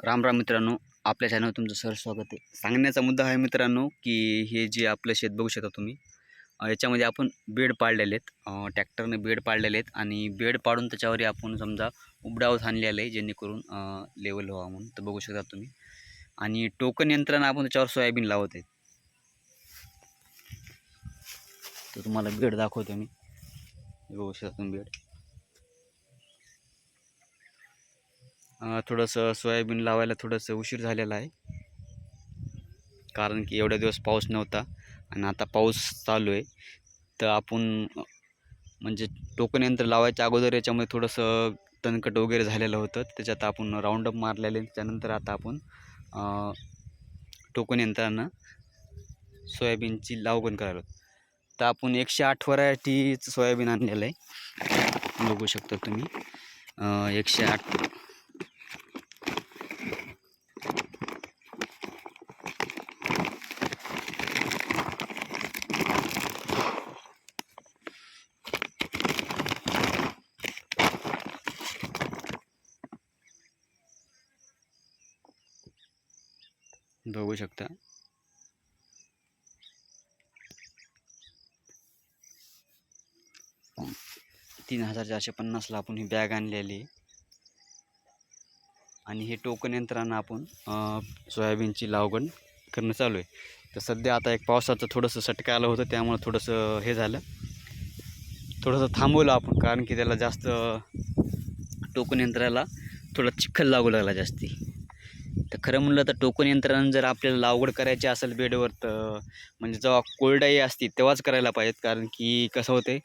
राम राम मित्रांनो आपल्या चॅनलवर तुमचं सर स्वागत आहे. सांगण्याचा मुद्दा आहे मित्रांनो की हे जे आपलं शेत बघू शकता तुम्ही याच्यामध्ये आपण बेड पाडलेले आहेत. ट्रॅक्टरने बेड पाडलेले आहेत आणि बेड पाडून त्याच्यावर आपण समजा उबडाव आणलेलं आहे जेणेकरून लेवल व्हावं म्हणून. तर बघू शकता तुम्ही. आणि टोकन यंत्रणं आपण त्याच्यावर सोयाबीन लावत आहेत. तर तुम्हाला बेड दाखवतो मी. बघू शकता तुम्ही बेड. थोडंसं सोयाबीन लावायला थोडंसं उशीर झालेला आहे. कारण की एवढ्या दिवस पाऊस नव्हता आणि आता पाऊस चालू आहे. तर आपण म्हणजे टोकन यंत्र लावायच्या अगोदर याच्यामध्ये थोडंसं तणकट वगैरे झालेलं होतं. त्याच्यात आपण राऊंडअप मारलेले. त्यानंतर आता आपण टोकन यंत्रानं सोयाबीनची लावगण करायला तर आपण एकशे आठ व्हरायटीचं सोयाबीन आणलेलं आहे. बघू शकता तुम्ही. एकशे आठ बघू शकता. तीन हजार चारशे पन्नासला आपण ही बॅग आणलेली आहे. आणि हे टोकन यंत्रानं आपण सोयाबीनची लागवड करणं चालू आहे. तर सध्या आता एक पावसाचं थोडंसं सटका आलं होतं त्यामुळं थोडंसं हे झालं. थोडंसं थांबवलं आपण कारण की त्याला जास्त टोकन यंत्राला थोडा चिखल लागू लागला जास्ती. तर खरं म्हणलं तर टोकन यंत्रणा जर आपल्याला लागवड करायची असेल बेडवर तर म्हणजे जेव्हा कोरडाई असते तेव्हाच करायला पाहिजेत कारण की कसं होते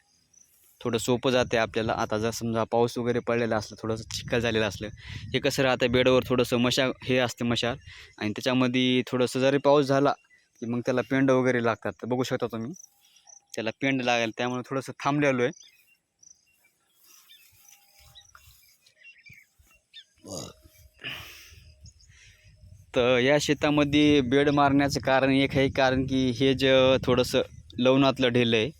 थोडं सोपं जाते आपल्याला. आता जर समजा पाऊस वगैरे पडलेला असलं थोडंसं चिखल झालेलं असलं हे कसं राहतं बेडवर थोडंसं मशा हे असते मशाल आणि त्याच्यामध्ये थोडंसं जरी पाऊस झाला की मग त्याला पेंड वगैरे लागतात. तर बघू शकता तुम्ही त्याला पेंड लागेल त्यामुळे थोडंसं थांबलेलो आहे. तर या शेतामध्ये बेड मारण्याचं कारण एक आहे कारण की हे जे थोडंसं लवणातलं ढेलं आहे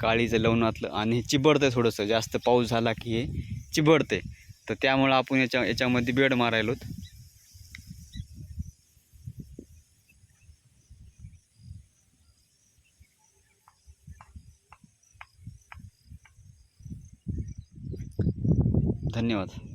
काळीचं लवणातलं आणि हे चिबडतं आहे थोडंसं जास्त पाऊस झाला की हे चिबडते तर त्यामुळं आपण याच्या याच्यामध्ये बेड मारायलोत. धन्यवाद.